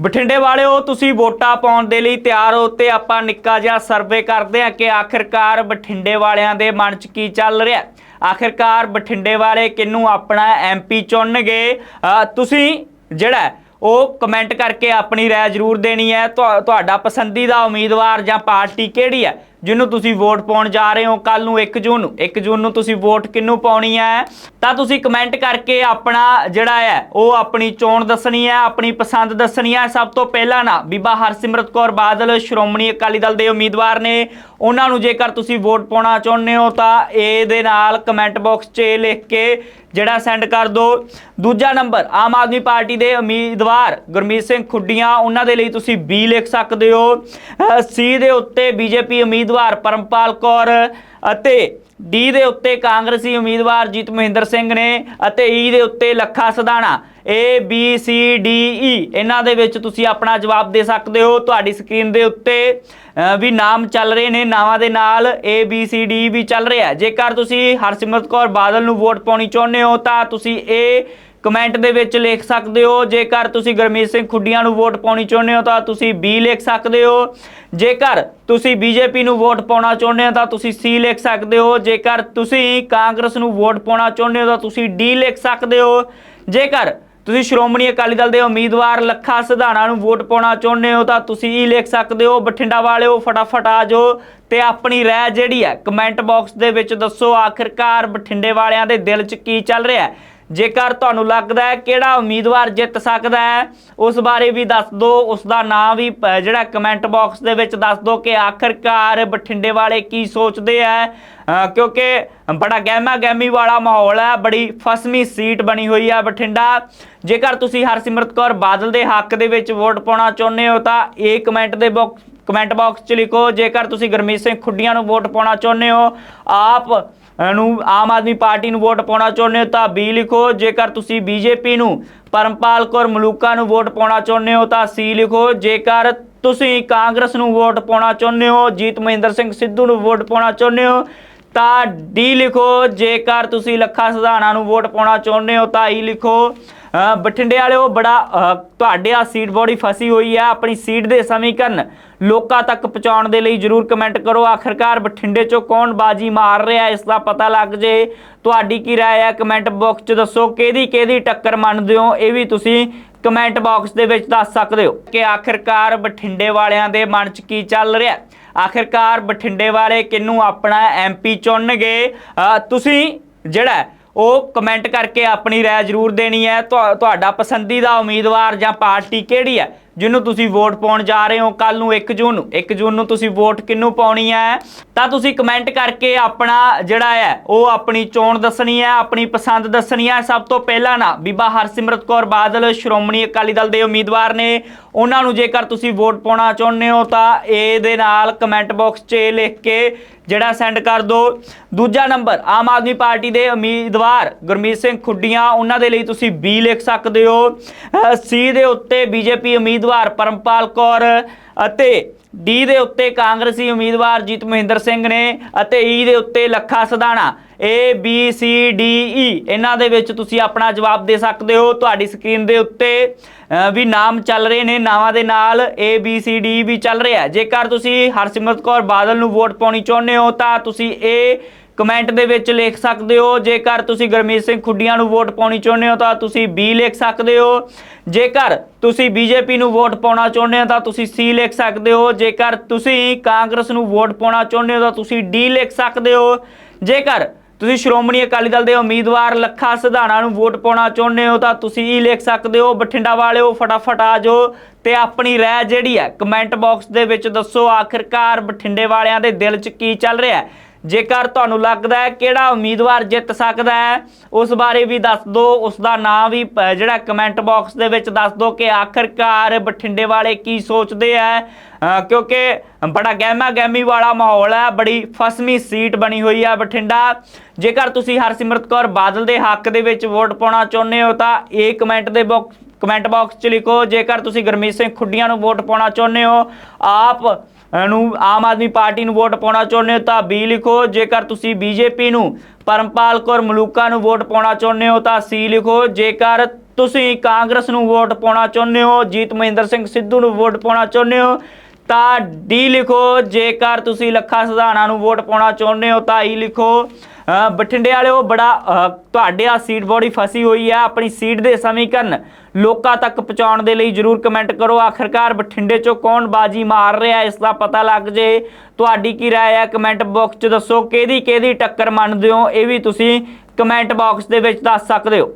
ਬਠਿੰਡੇ ਵਾਲਿਓ, ਤੁਸੀਂ ਵੋਟਾਂ ਪਾਉਣ ਦੇ ਲਈ ਤਿਆਰ ਹੋ ਤੇ ਆਪਾਂ ਨਿੱਕਾ ਜਿਹਾ ਸਰਵੇ ਕਰਦੇ ਹਾਂ ਕਿ ਆਖਿਰਕਾਰ ਬਠਿੰਡੇ ਵਾਲਿਆਂ ਦੇ ਮਨ 'ਚ ਕੀ ਚੱਲ ਰਿਹਾ। ਆਖਿਰਕਾਰ ਬਠਿੰਡੇ ਵਾਲੇ ਕਿਹਨੂੰ ਆਪਣਾ ਐਮਪੀ ਚੁਣਨਗੇ? ਤੁਸੀਂ ਜਿਹੜਾ ਉਹ ਕਮੈਂਟ ਕਰਕੇ ਆਪਣੀ ਰਾਏ ਜ਼ਰੂਰ ਦੇਣੀ ਹੈ। ਤੁਹਾਡਾ ਪਸੰਦੀਦਾ ਉਮੀਦਵਾਰ ਜਾਂ ਪਾਰਟੀ ਕਿਹੜੀ ਹੈ? ਜਿਹਨੂੰ ਤੁਸੀਂ ਵੋਟ ਪਾਉਣ ਜਾ ਰਹੇ ਹੋ ਕੱਲ ਨੂੰ 1 ਜੂਨ ਨੂੰ 1 ਜੂਨ ਨੂੰ ਤੁਸੀਂ ਵੋਟ ਕਿਹਨੂੰ ਪਾਉਣੀ ਹੈ? ਤਾਂ ਤੁਸੀਂ ਕਮੈਂਟ ਕਰਕੇ ਆਪਣਾ ਜਿਹੜਾ ਹੈ, ਉਹ ਆਪਣੀ ਚੋਣ ਦੱਸਣੀ ਹੈ, ਆਪਣੀ ਪਸੰਦ ਦੱਸਣੀ ਹੈ। ਸਭ ਤੋਂ ਪਹਿਲਾਂ ਨਾ ਬੀਬਾ ਹਰਸਿਮਰਤ ਕੌਰ ਬਾਦਲ, ਸ਼੍ਰੋਮਣੀ ਅਕਾਲੀ ਦਲ ਦੇ ਉਮੀਦਵਾਰ ਨੇ, ਉਹਨਾਂ ਨੂੰ ਜੇਕਰ ਤੁਸੀਂ ਵੋਟ ਪਾਉਣਾ ਚਾਹੁੰਦੇ ਹੋ ਤਾਂ ਏ ਦੇ ਨਾਲ ਕਮੈਂਟ ਬਾਕਸ 'ਚ ਇਹ ਲਿਖ ਕੇ ਜਿਹੜਾ ਸੈਂਡ ਕਰ ਦਿਓ। ਦੂਜਾ ਨੰਬਰ ਆਮ ਆਦਮੀ ਪਾਰਟੀ ਦੇ ਉਮੀਦਵਾਰ ਗੁਰਮੀਤ ਸਿੰਘ ਖੁੱਡੀਆਂ, ਉਹਨਾਂ ਦੇ ਲਈ ਤੁਸੀਂ ਬੀ ਲਿਖ ਸਕਦੇ ਹੋ। ਸੀ ਦੇ ਉੱਤੇ ਬੀਜੇਪੀ ਉਮੀਦਵਾਰ ਪਰਮਪਾਲ ਕੌਰ ਅਤੇ ਡੀ ਦੇ ਉੱਤੇ ਕਾਂਗਰਸੀ ਉਮੀਦਵਾਰ ਜੀਤ ਮਹਿੰਦਰ ਸਿੰਘ ਨੇ ਅਤੇ ਈ ਦੇ ਉੱਤੇ Lakha Sidhana A B C D E ਇਹਨਾਂ ਦੇ ਵਿੱਚ ਤੁਸੀਂ ਆਪਣਾ ਜਵਾਬ ਦੇ ਸਕਦੇ ਹੋ। ਤੁਹਾਡੀ ਸਕਰੀਨ ਦੇ ਉੱਤੇ ਵੀ ਨਾਮ ਚੱਲ ਰਹੇ ਨੇ, ਨਾਵਾਂ ਦੇ ਨਾਲ ਏ ਬੀ ਸੀ ਡੀ ਵੀ ਚੱਲ ਰਿਹਾ ਜੇਕਰ ਤੁਸੀਂ ਹਰਸਿਮਰਤ ਕੌਰ ਬਾਦਲ ਨੂੰ ਵੋਟ ਪਾਉਣੀ ਚਾਹੁੰਦੇ ਹੋ, ਤਾਂ ਤੁਸੀਂ ਇਹ ਕਮੈਂਟ ਦੇ ਵਿੱਚ ਲਿਖ ਸਕਦੇ ਹੋ। ਜੇਕਰ ਤੁਸੀਂ ਗੁਰਮੀਤ ਸਿੰਘ ਖੁੱਡੀਆਂ ਨੂੰ ਵੋਟ ਪਾਉਣੀ ਚਾਹੁੰਦੇ ਹੋ, ਤਾਂ ਤੁਸੀਂ ਬੀ ਲਿਖ ਸਕਦੇ ਹੋ। ਜੇਕਰ ਤੁਸੀਂ ਬੀਜੇਪੀ ਨੂੰ ਵੋਟ ਪਾਉਣਾ ਚਾਹੁੰਦੇ ਹੋ, ਤਾਂ ਤੁਸੀਂ ਸੀ ਲਿਖ ਸਕਦੇ ਹੋ। ਜੇਕਰ ਤੁਸੀਂ ਕਾਂਗਰਸ ਨੂੰ ਵੋਟ ਪਾਉਣਾ ਚਾਹੁੰਦੇ ਹੋ, ਤਾਂ ਤੁਸੀਂ ਡੀ ਲਿਖ ਸਕਦੇ ਹੋ। ਜੇਕਰ ਤੁਸੀਂ ਸ਼੍ਰੋਮਣੀ ਅਕਾਲੀ ਦਲ ਦੇ ਉਮੀਦਵਾਰ ਲੱਖਾ ਸਿਧਾਣਾ ਨੂੰ ਵੋਟ ਪਾਉਣਾ ਚਾਹੁੰਦੇ ਹੋ, ਤਾਂ ਤੁਸੀਂ ਇਹ ਲਿਖ ਸਕਦੇ ਹੋ। ਬਠਿੰਡਾ ਵਾਲਿਓ, ਫਟਾਫਟ ਆ ਜਾਓ ਤੇ ਆਪਣੀ ਰਾਏ ਜਿਹੜੀ ਹੈ, ਕਮੈਂਟ ਬਾਕਸ ਦੇ ਵਿੱਚ ਦੱਸੋ। ਆਖਿਰਕਾਰ ਬਠਿੰਡੇ ਵਾਲਿਆਂ ਦੇ ਦਿਲ 'ਚ ਕੀ ਚੱਲ ਰਿਹਾ ਹੈ? ਜੇਕਰ ਤੁਹਾਨੂੰ ਲੱਗਦਾ ਹੈ ਕਿਹੜਾ ਉਮੀਦਵਾਰ ਜਿੱਤ ਸਕਦਾ ਹੈ, ਉਸ ਬਾਰੇ ਵੀ ਦੱਸ ਦਿਓ, ਉਸ ਦਾ ਨਾਮ ਵੀ ਜਿਹੜਾ ਕਮੈਂਟ ਬਾਕਸ ਦੇ ਵਿੱਚ ਦੱਸ ਦਿਓ ਕਿ ਆਖਿਰਕਾਰ ਬਠਿੰਡੇ ਵਾਲੇ ਕੀ ਸੋਚਦੇ ਆ ਕਿਉਂਕਿ ਬੜਾ ਗਹਿਮਾ ਗਹਿਮੀ ਵਾਲਾ ਮਾਹੌਲ ਹੈ, ਬੜੀ ਫਸਮੀ ਸੀਟ ਬਣੀ ਹੋਈ ਹੈ ਬਠਿੰਡਾ। ਜੇਕਰ ਤੁਸੀਂ ਹਰਸਿਮਰਤ ਕੌਰ ਬਾਦਲ ਦੇ ਹੱਕ ਦੇ ਵਿੱਚ ਵੋਟ ਪਾਉਣਾ ਚਾਹੁੰਦੇ ਹੋ, ਤਾਂ ਇਹ ਕਮੈਂਟ ਦੇ ਬਾਕਸ ਕਮੈਂਟ ਬਾਕਸ 'ਚ ਲਿਖੋ। ਜੇਕਰ ਤੁਸੀਂ ਗੁਰਮੀਤ ਸਿੰਘ ਖੁੱਡੀਆਂ ਨੂੰ ਵੋਟ ਪਾਉਣਾ ਚਾਹੁੰਦੇ ਹੋ, ਆਪ ਨੂੰ ਆਮ ਆਦਮੀ ਪਾਰਟੀ ਨੂੰ ਵੋਟ ਪਾਉਣਾ ਚਾਹੁੰਦੇ ਹੋ ਤਾਂ ਬੀ ਲਿਖੋ। ਜੇਕਰ ਤੁਸੀਂ ਬੀਜੇਪੀ ਨੂੰ, ਪਰਮਪਾਲ ਕੌਰ ਮਲੂਕਾ ਨੂੰ ਵੋਟ ਪਾਉਣਾ ਚਾਹੁੰਦੇ ਹੋ ਤਾਂ ਸੀ ਲਿਖੋ। ਜੇਕਰ ਤੁਸੀਂ ਕਾਂਗਰਸ ਨੂੰ ਵੋਟ ਪਾਉਣਾ ਚਾਹੁੰਦੇ ਹੋ ਜੀਤ ਮਹਿੰਦਰ ਸਿੰਘ ਸਿੱਧੂ ਨੂੰ ਵੋਟ ਪਾਉਣਾ ਚਾਹੁੰਦੇ ਹੋ, ਤਾਂ ਡੀ ਲਿਖੋ। ਜੇਕਰ ਤੁਸੀਂ ਲੱਖਾ ਸਿਧਾਣਾ ਨੂੰ ਵੋਟ ਪਾਉਣਾ ਚਾਹੁੰਦੇ ਹੋ ਤਾਂ ਈ ਲਿਖੋ। ਬਠਿੰਡੇ ਵਾਲਿਓ ਬੜਾ ਤੁਹਾਡੇ ਆ ਸੀਟ ਬੋਡੀ ਫਸੀ ਹੋਈ ਹੈ ਆਪਣੀ ਸੀਟ ਦੇ ਸਮੀਕਰਨ ਲੋਕਾਂ ਤੱਕ ਪਹੁੰਚਾਉਣ ਦੇ ਲਈ ਜਰੂਰ ਕਮੈਂਟ ਕਰੋ। ਆਖਰਕਾਰ ਬਠਿੰਡੇ ਚੋਂ ਕੌਣ ਬਾਜੀ ਮਾਰ ਰਿਹਾ ਇਸ ਦਾ ਪਤਾ ਲੱਗ ਜੇ। ਤੁਹਾਡੀ ਕੀ ਰਾਏ ਹੈ ਕਮੈਂਟ ਬਾਕਸ 'ਚ ਦੱਸੋ ਕਿਹਦੀ ਕਿਹਦੀ ਟੱਕਰ ਮੰਨਦੇ ਹੋ? ਇਹ ਵੀ ਤੁਸੀਂ ਕਮੈਂਟ ਬਾਕਸ ਦੇ ਵਿੱਚ ਦੱਸ ਸਕਦੇ ਹੋ ਕਿ ਆਖਿਰਕਾਰ ਬਠਿੰਡੇ ਵਾਲਿਆਂ ਦੇ ਮਨ 'ਚ ਕੀ ਚੱਲ ਰਿਹਾ? ਹੈ। ਆਖਿਰਕਾਰ ਬਠਿੰਡੇ ਵਾਲੇ ਕਿਹਨੂੰ ਆਪਣਾ ਐਮਪੀ ਚੁਣਨਗੇ? ਅ, ਤੁਸੀਂ ਜਿਹੜਾ ਉਹ ਕਮੈਂਟ ਕਰਕੇ ਆਪਣੀ ਰਾਏ ਜ਼ਰੂਰ ਦੇਣੀ ਹੈ। ਤੁਹਾਡਾ ਪਸੰਦੀਦਾ ਉਮੀਦਵਾਰ ਜਾਂ ਪਾਰਟੀ ਕਿਹੜੀ ਹੈ? ਜਿਹਨੂੰ ਤੁਸੀਂ ਵੋਟ ਪਾਉਣ ਜਾ ਰਹੇ ਹੋ ਕੱਲ ਨੂੰ 1 ਜੂਨ ਨੂੰ। 1 ਜੂਨ ਨੂੰ ਤੁਸੀਂ ਵੋਟ ਕਿਹਨੂੰ ਪਾਉਣੀ ਹੈ? ਤਾਂ ਤੁਸੀਂ ਕਮੈਂਟ ਕਰਕੇ ਆਪਣਾ ਜਿਹੜਾ ਹੈ, ਉਹ ਆਪਣੀ ਚੋਣ ਦੱਸਣੀ ਹੈ, ਆਪਣੀ ਪਸੰਦ ਦੱਸਣੀ ਹੈ। ਸਭ ਤੋਂ ਪਹਿਲਾਂ ਨਾ ਬੀਬਾ ਹਰਸਿਮਰਤ ਕੌਰ ਬਾਦਲ, ਸ਼੍ਰੋਮਣੀ ਅਕਾਲੀ ਦਲ ਦੇ ਉਮੀਦਵਾਰ ਨੇ। ਉਹਨਾਂ ਨੂੰ ਜੇਕਰ ਤੁਸੀਂ ਵੋਟ ਪਾਉਣਾ ਚਾਹੁੰਦੇ ਹੋ, ਤਾਂ ਏ ਦੇ ਨਾਲ ਕਮੈਂਟ ਬਾਕਸ 'ਚ ਇਹ ਲਿਖ ਕੇ ਜਿਹੜਾ ਸੈਂਡ ਕਰ ਦਿਓ। ਦੂਜਾ ਨੰਬਰ ਆਮ ਆਦਮੀ ਪਾਰਟੀ ਦੇ ਉਮੀਦਵਾਰ ਗੁਰਮੀਤ ਸਿੰਘ ਖੁੱਡੀਆਂ, ਉਹਨਾਂ ਦੇ ਲਈ ਤੁਸੀਂ ਬੀ ਲਿਖ ਸਕਦੇ ਹੋ। ਸੀ ਦੇ ਉੱਤੇ ਬੀਜੇਪੀ ਉਮੀਦਵਾਰ ਪਰਮਪਾਲ ਕੌਰ ਅਤੇ ਡੀ ਦੇ ਉੱਤੇ ਕਾਂਗਰਸੀ ਉਮੀਦਵਾਰ ਜੀਤ ਮਹਿੰਦਰ ਸਿੰਘ ਨੇ ਅਤੇ ਈ ਦੇ ਉੱਤੇ Lakha Sidhana A B C D E ਇਹਨਾਂ ਦੇ ਵਿੱਚ ਤੁਸੀਂ ਆਪਣਾ ਜਵਾਬ ਦੇ ਸਕਦੇ ਹੋ। ਤੁਹਾਡੀ ਸਕਰੀਨ ਦੇ ਉੱਤੇ ਵੀ ਨਾਮ ਚੱਲ ਰਹੇ ਨੇ। ਨਾਵਾਂ ਦੇ ਨਾਲ ਏ ਬੀ ਸੀ ਡੀ ਵੀ ਚੱਲ ਰਿਹਾ ਜੇਕਰ ਤੁਸੀਂ ਹਰਸਿਮਰਤ ਕੌਰ ਬਾਦਲ ਨੂੰ ਵੋਟ ਪਾਉਣੀ ਚਾਹੁੰਦੇ ਹੋ, ਤਾਂ ਤੁਸੀਂ ਇਹ ਕਮੈਂਟ ਦੇ ਵਿੱਚ ਲਿਖ ਸਕਦੇ ਹੋ। ਜੇਕਰ ਤੁਸੀਂ ਗੁਰਮੀਤ ਸਿੰਘ ਖੁੱਡੀਆਂ ਨੂੰ ਵੋਟ ਪਾਉਣੀ ਚਾਹੁੰਦੇ ਹੋ, ਤਾਂ ਤੁਸੀਂ ਬੀ ਲਿਖ ਸਕਦੇ ਹੋ। ਜੇਕਰ ਤੁਸੀਂ ਬੀਜੇਪੀ ਨੂੰ ਵੋਟ ਪਾਉਣਾ ਚਾਹੁੰਦੇ ਹੋ, ਤਾਂ ਤੁਸੀਂ ਸੀ ਲਿਖ ਸਕਦੇ ਹੋ। ਜੇਕਰ ਤੁਸੀਂ ਕਾਂਗਰਸ ਨੂੰ ਵੋਟ ਪਾਉਣਾ ਚਾਹੁੰਦੇ ਹੋ, ਤਾਂ ਤੁਸੀਂ ਡੀ ਲਿਖ ਸਕਦੇ ਹੋ। ਜੇਕਰ ਤੁਸੀਂ ਸ਼੍ਰੋਮਣੀ ਅਕਾਲੀ ਦਲ ਦੇ ਉਮੀਦਵਾਰ ਲੱਖਾ ਸਿਧਾਣਾ ਨੂੰ ਵੋਟ ਪਾਉਣਾ ਚਾਹੁੰਦੇ ਹੋ, ਤਾਂ ਤੁਸੀਂ ਇਹ ਲਿਖ ਸਕਦੇ ਹੋ। ਬਠਿੰਡਾ ਵਾਲਿਓ, ਫਟਾਫਟ ਆ ਜਾਓ ਤੇ ਆਪਣੀ ਰਾਏ ਜਿਹੜੀ ਹੈ, ਕਮੈਂਟ ਬਾਕਸ ਦੇ ਵਿੱਚ ਦੱਸੋ। ਆਖਿਰਕਾਰ ਬਠਿੰਡੇ ਵਾਲਿਆਂ ਦੇ ਦਿਲ 'ਚ ਕੀ ਚੱਲ ਰਿਹਾ ਹੈ? ਜੇਕਰ ਤੁਹਾਨੂੰ ਲੱਗਦਾ ਹੈ ਕਿਹੜਾ ਉਮੀਦਵਾਰ ਜਿੱਤ ਸਕਦਾ ਹੈ, ਉਸ ਬਾਰੇ ਵੀ ਦੱਸ ਦਿਓ, ਉਸ ਦਾ ਨਾਮ ਵੀ ਜਿਹੜਾ ਕਮੈਂਟ ਬਾਕਸ ਦੇ ਵਿੱਚ ਦੱਸ ਦਿਓ ਕਿ ਆਖਿਰਕਾਰ ਬਠਿੰਡੇ ਵਾਲੇ ਕੀ ਸੋਚਦੇ ਆ ਕਿਉਂਕਿ ਬੜਾ ਗਹਿਮਾ ਗਹਿਮੀ ਵਾਲਾ ਮਾਹੌਲ ਹੈ, ਬੜੀ ਫਸਮੀ ਸੀਟ ਬਣੀ ਹੋਈ ਹੈ ਬਠਿੰਡਾ। ਜੇਕਰ ਤੁਸੀਂ ਹਰਸਿਮਰਤ ਕੌਰ ਬਾਦਲ ਦੇ ਹੱਕ ਦੇ ਵਿੱਚ ਵੋਟ ਪਾਉਣਾ ਚਾਹੁੰਦੇ ਹੋ ਤਾਂ ਇਹ ਕਮੈਂਟ ਦੇ ਬਾਕਸ ਕਮੈਂਟ ਬਾਕਸ 'ਚ ਲਿਖੋ, ਜੇਕਰ ਤੁਸੀਂ ਗੁਰਮੀਤ ਸਿੰਘ ਖੁੱਡੀਆਂ ਨੂੰ ਵੋਟ ਪਾਉਣਾ ਚਾਹੁੰਦੇ ਹੋ, ਆਪ ਨੂੰ ਆਮ ਆਦਮੀ ਪਾਰਟੀ ਨੂੰ ਵੋਟ ਪਾਉਣਾ ਚਾਹੁੰਦੇ ਹੋ, ਤਾਂ ਬੀ ਲਿਖੋ, ਜੇਕਰ ਤੁਸੀਂ ਬੀਜੇਪੀ ਨੂੰ, ਪਰਮਪਾਲ ਕੌਰ ਮਲੂਕਾ ਨੂੰ ਵੋਟ ਪਾਉਣਾ ਚਾਹੁੰਦੇ ਹੋ, ਤਾਂ ਸੀ ਲਿਖੋ, ਜੇਕਰ ਤੁਸੀਂ ਕਾਂਗਰਸ ਨੂੰ ਵੋਟ ਪਾਉਣਾ ਚਾਹੁੰਦੇ ਹੋ, ਜੀਤ ਮਹਿੰਦਰ ਸਿੰਘ ਸਿੱਧੂ ਨੂੰ ਵੋਟ ਪਾਉਣਾ ਚਾਹੁੰਦੇ ਹੋ, ਤਾਂ ਡੀ ਲਿਖੋ, ਜੇਕਰ ਤੁਸੀਂ ਲੱਖਾ ਸਿਧਾਣਾ ਨੂੰ ਵੋਟ ਪਾਉਣਾ ਚਾਹੁੰਦੇ ਹੋ, ਤਾਂ ਈ ਲਿਖੋ ਬਠਿੰਡੇ ਵਾਲਿਓ, ਬੜਾ ਤੁਹਾਡੇ ਆ ਸੀਟ ਬੋਡੀ ਫਸੀ ਹੋਈ ਆ, ਆਪਣੀ ਸੀਟ ਦੇ ਸਮੀਕਰਨ ਲੋਕਾਂ ਤੱਕ ਪਹੁੰਚਾਉਣ ਦੇ ਲਈ ਜਰੂਰ ਕਮੈਂਟ ਕਰੋ। ਆਖਰਕਾਰ ਬਠਿੰਡੇ ਚੋਂ ਕੌਣ ਬਾਜੀ ਮਾਰ ਰਿਹਾ, ਇਸ ਦਾ ਪਤਾ ਲੱਗ ਜੇ। ਤੁਹਾਡੀ ਕੀ ਰਾਏ ਹੈ ਕਮੈਂਟ ਬਾਕਸ 'ਚ ਦੱਸੋ ਕਿਹਦੀ ਕਿਹਦੀ ਟੱਕਰ ਮੰਨਦੇ ਹੋ? ਇਹ ਵੀ ਤੁਸੀਂ ਕਮੈਂਟ ਬਾਕਸ ਦੇ ਵਿੱਚ ਦੱਸ ਸਕਦੇ ਹੋ।